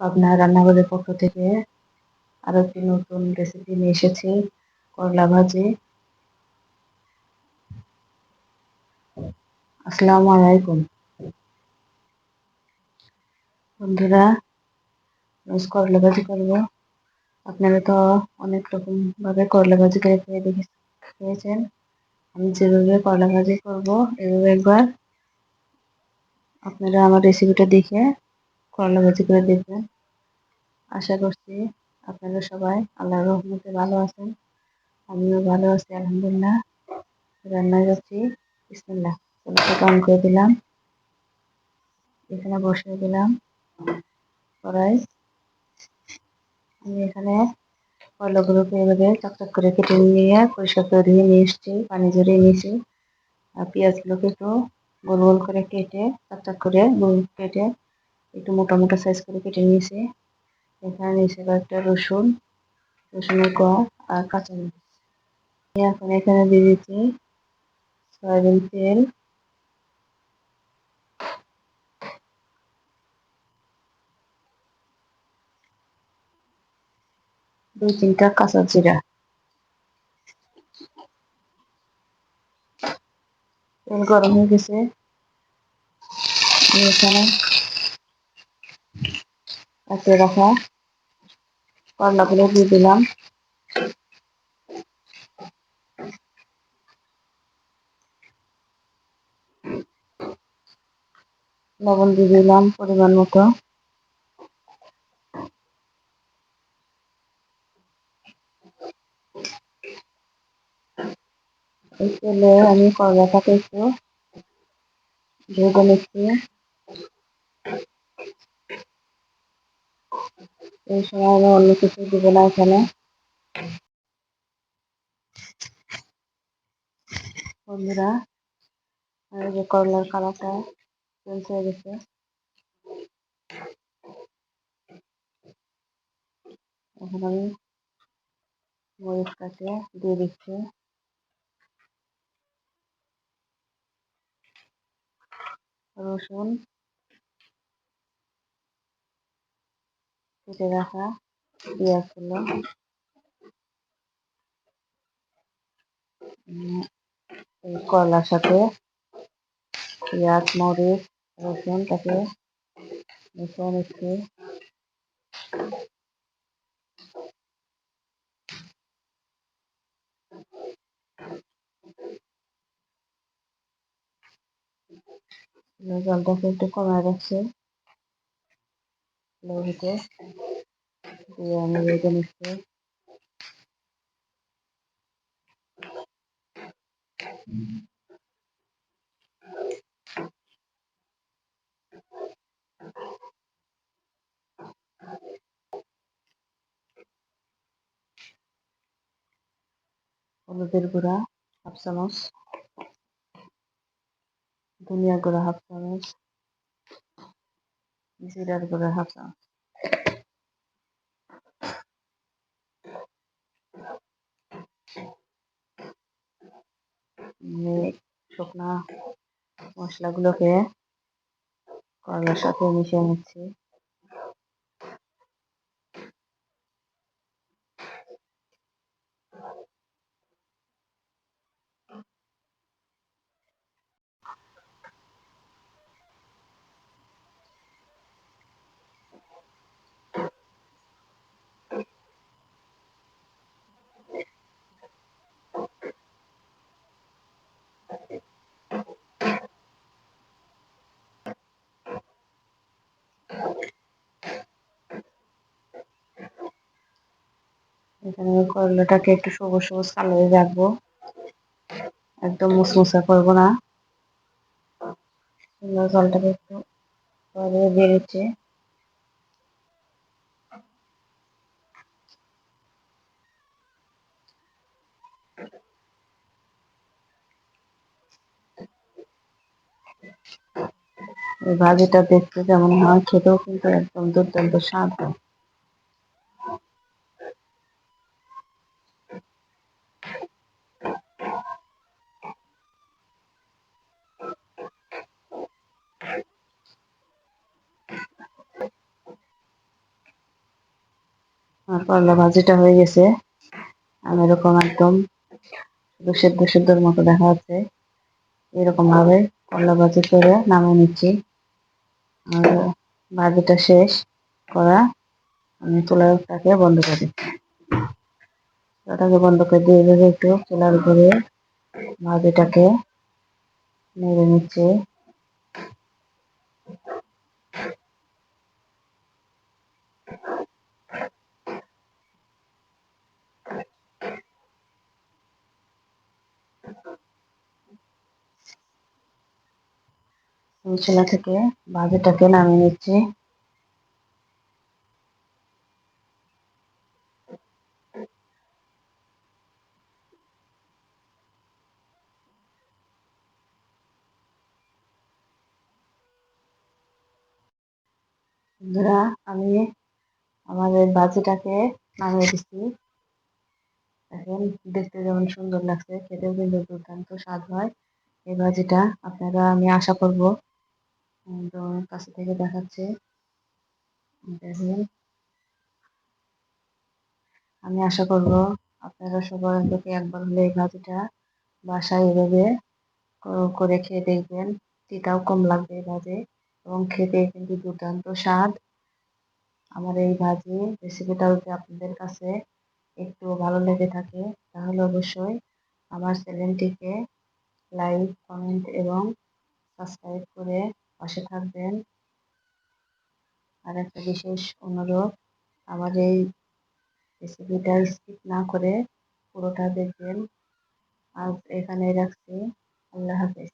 আপনার রান্নাঘরের পক্ষ থেকে আরও একটি নতুন রেসিপি নিয়ে এসেছি, করলা ভাজি। আসসালামু আলাইকুম। বন্ধুরা, রোজ করলা ভাজি করব। আপনারা তো অনেক রকম ভাবে করলা ভাজি করে খেয়ে দেখে, খেয়েছেন। আমি যেভাবে করলা ভাজি করব, এভাবে একবার আপনারা আমার রেসিপিটা দেখে করলা ভাজি করে দেখবেন আশা করছি আপনারা সবাই আল্লাহর রহমতে ভালো আছেন। আমিও ভালো আছি, আলহামদুলিল্লাহ। রান্না যাচ্ছি। বিসমিল্লাহ। অন করে দিলাম। এখানে বসিয়ে দিলাম কড়াই। আমি এখানে কয়লাগুলোকে এভাবে চকচক করে কেটে নিয়ে, পরিষ্কার করে ধুয়ে নিয়ে এসেছি, পানি জড়িয়ে নিয়েছি। আর পেঁয়াজগুলোকে একটু গোল গোল করে কেটে, চকচক করে গোল কেটে একটু মোটা মোটা সাইজ করে কেটে নিয়েছি। এখানে নিয়েছি কয়েকটা রসুন, রসুনের কোয়া আর কাঁচামরিচ এখন এখানে দিয়ে দিচ্ছি সয়াবিন তেল। দুই তিনটা কাঁচা জিরা। তেল গরম হয়ে গেছে। এখানে কাটিয়ে রাখা করলাগুলো দিয়ে দিলাম। লবণ দিয়ে দিলাম পরিমাণ মতো। এই তেলে আমি করলাটাকে একটু ভেজে নিচ্ছি। এই সময় আমি অন্য কিছু দিব না এখানে। বন্ধুরা এই যে করলার কালারটা চেঞ্জ হয়ে গেছে। এখন আমি মরিচটাকে দিয়ে দিচ্ছি। রসুন কেটে রাখা পেঁয়াজগুলো এই করলার সাথে পেঁয়াজ মরিচ রসুন তাকে মিশিয়ে নিচ্ছি জলটাকে একটু কমায় রাখছি লোহিতে দিয়ে আমি ভেজে নিচ্ছি হলুদের গুঁড়া হাফ চামচ ধনিয়া গুঁড়া হাফ চামচ জিরার গুঁড়া হাফ চামচ শুকনা মশলাগুলোকে করলার সাথে মিশিয়ে নিচ্ছি। এখানে করলাটাকে একটু সবুজ সবুজ কালারে রাখব। একদম মুসমুসা করব না। জলটাকে একটু বেড়েছে ভাজিটা দেখতে যেমন হয়, খেতেও কিন্তু একদম দুর্দান্ত স্বাদ। হয় আমার করলা ভাজিটা হয়ে গেছে। আমি এরকম একদম সেদ্ধ সেদ্ধর মতো দেখা যাচ্ছে। এরকম ভাবে করলা ভাজি করে নামিয়ে নিচ্ছি। আর ভাজিটা শেষ করা আমি চুলাটাকে বন্ধ করে দিচ্ছি। চুলাটাকে বন্ধ করে দিয়ে এভাবে একটু চুলার উপরে ভাজিটাকে নেড়ে নিচ্ছে। চুলা থেকে ভাজিটাকে নামিয়ে নিচ্ছি। বন্ধুরা, আমি আমাদের বাজিটাকে নামিয়ে দিচ্ছি। এখন দেখতে যেমন সুন্দর লাগছে, খেতেও কিন্তু দুর্দান্ত স্বাদ হয়। এই ভাজিটা আপনারা, আমি আশা করব তো কাছে থেকে দেখাচ্ছে। দেখুন। আমি আশা করব আপনারা সবার অন্তকে একবার হলে এই ভাজিটা বাসায় এভাবে করে খেয়ে দেখবেন। তিতাও কম লাগবে এই ভাজে এবং খেতে কিন্তু দুর্দান্ত স্বাদ। আমার এই ভাজি রেসিপিটা যদি আপনাদের কাছে একটু ভালো লেগে থাকে, তাহলে অবশ্যই আমার চ্যানেলটিকে লাইক কমেন্ট এবং সাবস্ক্রাইব করে পাশে থাকবেন। আর একটা বিশেষ অনুরোধ, আমার এই রেসিপিটা স্কিপ না করে পুরোটা দেখবেন। আজ এখানে রাখছি। আল্লাহ হাফেজ।